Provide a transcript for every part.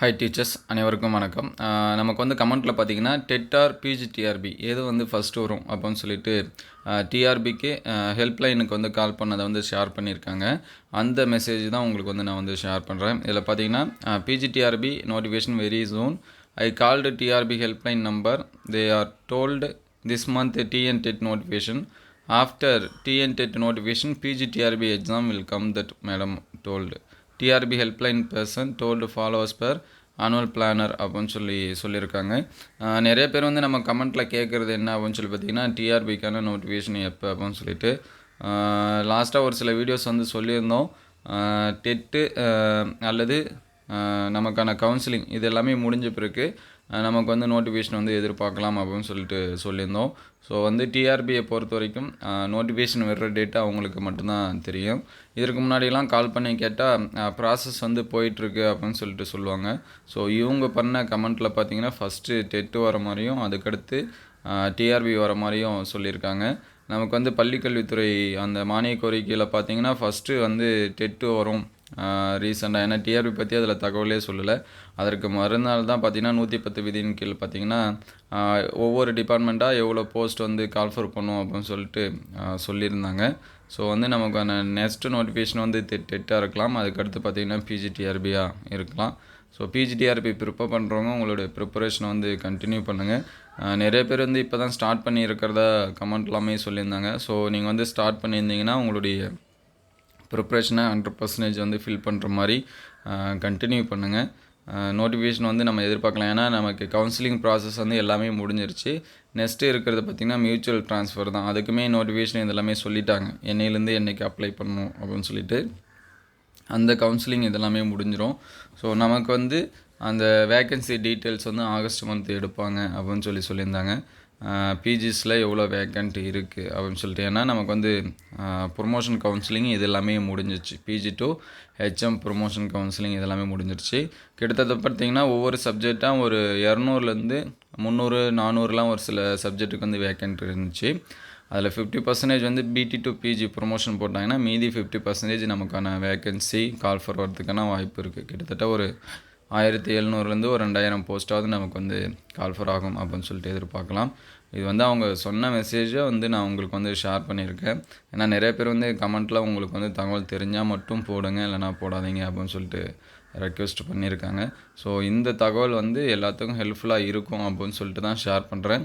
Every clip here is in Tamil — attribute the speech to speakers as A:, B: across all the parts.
A: ஹாய் டீச்சர்ஸ் அனைவருக்கும் வணக்கம். நமக்கு வந்து கமெண்ட்டில் பார்த்தீங்கன்னா டெட்டார் பிஜிடிஆர்பி எது வந்து ஃபஸ்ட்டு வரும் அப்படின்னு சொல்லிட்டு டிஆர்பிக்கு ஹெல்ப்லைனுக்கு வந்து கால் பண்ணதை வந்து ஷேர் பண்ணியிருக்காங்க. அந்த மெசேஜ் தான் உங்களுக்கு வந்து நான் வந்து ஷேர் பண்ணுறேன் இதில் பார்த்தீங்கன்னா PGTRB notification very soon I called TRB helpline number they are told this month TN TET notification after TN TET notification PGTRB exam will come that madam told TRB helpline person told followers per annual planner அப்படின்னு சொல்லி சொல்லியிருக்காங்க. நிறைய பேர் வந்து நம்ம கமெண்ட்டில் கேட்குறது என்ன அப்படின்னு சொல்லி பார்த்தீங்கன்னா டிஆர்பிக்கான நோட்டிஃபிகேஷன் எப்போ அப்படின்னு சொல்லிட்டு லாஸ்ட்டாக ஒரு சில வீடியோஸ் வந்து சொல்லியிருந்தோம். டெட்டு அல்லது நமக்கான கவுன்சிலிங் இது எல்லாமே முடிஞ்ச பிறகு நமக்கு வந்து நோட்டிஃபிகேஷன் வந்து எதிர்பார்க்கலாம் அப்படின்னு சொல்லிட்டு சொல்லியிருந்தோம். ஸோ வந்து டிஆர்பியை பொறுத்த வரைக்கும் நோட்டிஃபிகேஷன் வர்ற டேட்டு அவங்களுக்கு மட்டும்தான் தெரியும். இதற்கு முன்னாடிலாம் கால் பண்ணி கேட்டால் ப்ராசஸ் வந்து போயிட்டுருக்கு அப்படின்னு சொல்லிட்டு சொல்லுவாங்க. ஸோ இவங்க பண்ண கமெண்ட்டில் பார்த்தீங்கன்னா ஃபஸ்ட்டு டெட்டு வர மாதிரியும் அதுக்கடுத்து டிஆர்பி வர மாதிரியும் சொல்லியிருக்காங்க. நமக்கு வந்து பள்ளிக்கல்வித்துறை அந்த மானிய கோரிக்கையில் பார்த்தீங்கன்னா ஃபஸ்ட்டு வந்து டெட்டு வரும். ரீசெண்டாக ஏன்னா டிஆர்பி பற்றி அதில் தகவலே சொல்லலை. அதற்கு மறுநாள் தான் பார்த்தீங்கன்னா நூற்றி பத்து விதியின் கீழ் பார்த்தீங்கன்னா ஒவ்வொரு டிபார்ட்மெண்ட்டாக எவ்வளோ போஸ்ட் வந்து கால்ஃபர் பண்ணும் அப்படின்னு சொல்லிட்டு சொல்லியிருந்தாங்க. ஸோ வந்து நமக்கான நெக்ஸ்ட் நோட்டிஃபிகேஷன் வந்து டெட்டாக இருக்கலாம். அதுக்கடுத்து பார்த்தீங்கன்னா பிஜிடிஆர்பியாக இருக்கலாம். ஸோ பிஜிடிஆர்பி ப்ரிப்பேர் பண்ணுறவங்க உங்களுடைய ப்ரிப்பரேஷனை வந்து கண்டினியூ பண்ணுங்கள் நிறைய பேர் வந்து இப்போ தான் ஸ்டார்ட் பண்ணி இருக்கிறதா கமெண்ட் எல்லாமே சொல்லியிருந்தாங்க. ஸோ நீங்கள் வந்து ஸ்டார்ட் பண்ணியிருந்தீங்கன்னா உங்களுடைய ப்ரிப்ரேஷனை ஹண்ட்ரட் பர்சன்டேஜ் வந்து ஃபில் பண்ணுற மாதிரி கண்டினியூ பண்ணுங்கள் நோட்டிஃபிகேஷன் வந்து நம்ம எதிர்பார்க்கலாம். ஏன்னா நமக்கு கவுன்சிலிங் ப்ராசஸ் வந்து எல்லாமே முடிஞ்சிருச்சு. நெக்ஸ்ட்டு இருக்கிறது பார்த்திங்கன்னா மியூச்சுவல் ட்ரான்ஸ்ஃபர் தான். அதுக்குமே நோட்டிஃபிகேஷன் இதெல்லாமே சொல்லிட்டாங்க. என்னையிலேருந்து என்னைக்கு அப்ளை பண்ணணும் அப்படின்னு சொல்லிட்டு. அந்த கவுன்சிலிங் இதெல்லாமே முடிஞ்சிடும் ஸோ நமக்கு வந்து அந்த வேக்கன்சி டீட்டெயில்ஸ் வந்து ஆகஸ்ட் மந்த் எடுப்பாங்க அப்படின்னு சொல்லி சொல்லியிருந்தாங்க. பிஜிஸில் எவ்வளோ வேக்கண்ட் இருக்குது அப்படின்னு சொல்லிட்டு ஏன்னா நமக்கு வந்து ப்ரொமோஷன் கவுன்சிலிங் இது எல்லாமே முடிஞ்சிச்சு PG to HM promotion counselling இதெல்லாமே முடிஞ்சிருச்சு. கிட்டத்தட்ட பார்த்தீங்கன்னா ஒவ்வொரு சப்ஜெக்டாக ஒரு இரநூறுலேருந்து முந்நூறு நானூறுலாம் ஒரு சில சப்ஜெக்ட்டுக்கு வந்து வேக்கண்ட் இருந்துச்சு. அதில் ஃபிஃப்டி பர்சன்டேஜ் வந்து பிடி டு பிஜி ப்ரொமோஷன் போட்டாங்கன்னா மீதி ஃபிஃப்டி பர்சன்டேஜ் நமக்கான வேக்கன்சி கால் ஃபார் வரதுக்கான வாய்ப்பு இருக்குது கிட்டத்தட்ட ஒரு ஆயிரத்தி எழுநூறுலேருந்து ஒரு ரெண்டாயிரம் போஸ்ட்டாவது நமக்கு வந்து கால்ஃபர் ஆகும் அப்படின்னு சொல்லிட்டு எதிர்பார்க்கலாம். இது வந்து அவங்க சொன்ன மெசேஜை வந்து நான் உங்களுக்கு வந்து ஷேர் பண்ணியிருக்கேன். ஏன்னா நிறைய பேர் வந்து கமெண்ட்டில் உங்களுக்கு வந்து தகவல் தெரிஞ்சால் மட்டும் போடுங்க இல்லைனா போடாதீங்க அப்படின்னு சொல்லிட்டு ரெக்வெஸ்ட் பண்ணியிருக்காங்க. ஸோ இந்த தகவல் வந்து எல்லாத்துக்கும் ஹெல்ப்ஃபுல்லாக இருக்கும் அப்படின்னு சொல்லிட்டு தான் ஷேர் பண்ணுறேன்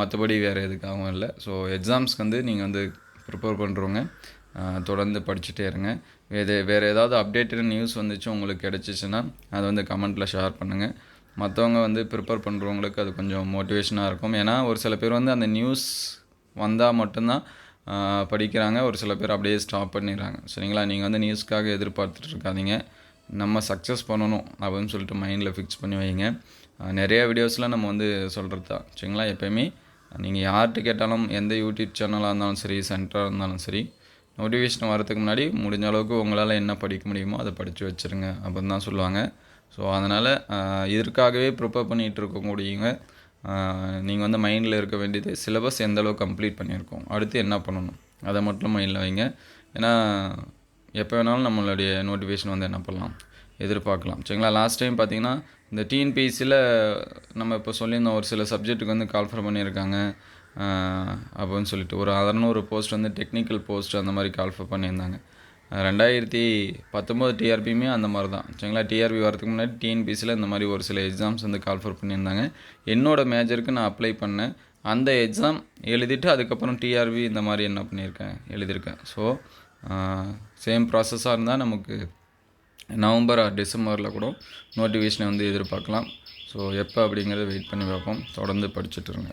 A: மற்றபடி வேறு எதுக்காகவும் இல்லை. ஸோ எக்ஸாம்ஸ்க்கு வந்து நீங்கள் வந்து ப்ரிப்பேர் பண்ணுறவங்க தொடர்ந்து படிச்சுட்டே இருங்க. வேறு வேறு ஏதாவது அப்டேட்டட் நியூஸ் வந்துச்சு உங்களுக்கு கிடச்சிச்சின்னா அதை வந்து கமெண்ட்டில் ஷேர் பண்ணுங்கள் மற்றவங்க வந்து ப்ரிப்பேர் பண்ணுறவங்களுக்கு அது கொஞ்சம் மோட்டிவேஷனாக இருக்கும். ஏன்னா ஒரு சில பேர் வந்து அந்த நியூஸ் வந்தால் மட்டும்தான் படிக்கிறாங்க. ஒரு சில பேர் அப்படியே ஸ்டாப் பண்ணிடுறாங்க. சரிங்களா? நீங்கள் வந்து நியூஸ்க்காக எதிர்பார்த்துட்டு இருக்காதிங்க. நம்ம சக்ஸஸ் பண்ணணும் அப்படின்னு சொல்லிட்டு மைண்டில் ஃபிக்ஸ் பண்ணி வைங்க. நிறைய வீடியோஸ்லாம் நம்ம வந்து சொல்கிறது தான். சரிங்களா? எப்போயுமே நீங்கள் யார்கிட்ட கேட்டாலும் எந்த யூடியூப் சேனலாக இருந்தாலும் சரி சென்டராக இருந்தாலும் சரி நோட்டிஃபிகேஷன் வரதுக்கு முன்னாடி முடிஞ்ச அளவுக்கு உங்களால் என்ன படிக்க முடியுமோ அதை படித்து வச்சுருங்க அப்படின்னு தான் சொல்லுவாங்க. ஸோ அதனால் இதற்காகவே ப்ரிப்பேர் பண்ணிகிட்டு இருக்கக்கூடியவங்க நீங்கள் வந்து மைண்டில் இருக்க வேண்டியது சிலபஸ் எந்தளவுக்கு கம்ப்ளீட் பண்ணியிருக்கோம் அடுத்து என்ன பண்ணணும் அதை மட்டும் மைண்டில் வைங்க. ஏன்னா எப்போ வேணாலும் நம்மளுடைய நோட்டிஃபிகேஷன் வந்து என்ன பண்ணலாம் எதிர்பார்க்கலாம். சரிங்களா? லாஸ்ட் டைம் பார்த்தீங்கன்னா இந்த டிஎன்பிஎஸ்சியில் நம்ம இப்போ சொல்லியிருந்தோம் ஒரு சில சப்ஜெக்ட்டுக்கு வந்து கால்ஃபர் பண்ணியிருக்காங்க. அப்படின்னு சொல்லிட்டு ஒரு அறநூறு போஸ்ட் வந்து டெக்னிக்கல் போஸ்ட் அந்த மாதிரி கால்ஃபர் பண்ணியிருந்தாங்க. ரெண்டாயிரத்தி பத்தொம்போது டிஆர்பியுமே அந்த மாதிரி தான். சரிங்களா? டிஆர்பி வரதுக்கு முன்னாடி டிஎன்பிசியில் இந்த மாதிரி ஒரு சில எக்ஸாம்ஸ் வந்து கால்ஃபர் பண்ணியிருந்தாங்க. என்னோடய மேஜருக்கு நான் அப்ளை பண்ணேன் அந்த எக்ஸாம் எழுதிட்டு அதுக்கப்புறம் டிஆர்பி இந்த மாதிரி என்ன பண்ணியிருக்கேன் எழுதியிருக்கேன். ஸோ சேம் ப்ராசஸாக இருந்தால் நமக்கு நவம்பர் ஆர் டிசம்பரில் கூட நோட்டிஃபிகேஷனை வந்து எதிர்பார்க்கலாம். ஸோ எப்போ அப்படிங்கிறத வெயிட் பண்ணி பார்ப்போம். தொடர்ந்து படிச்சுட்டு இருங்க.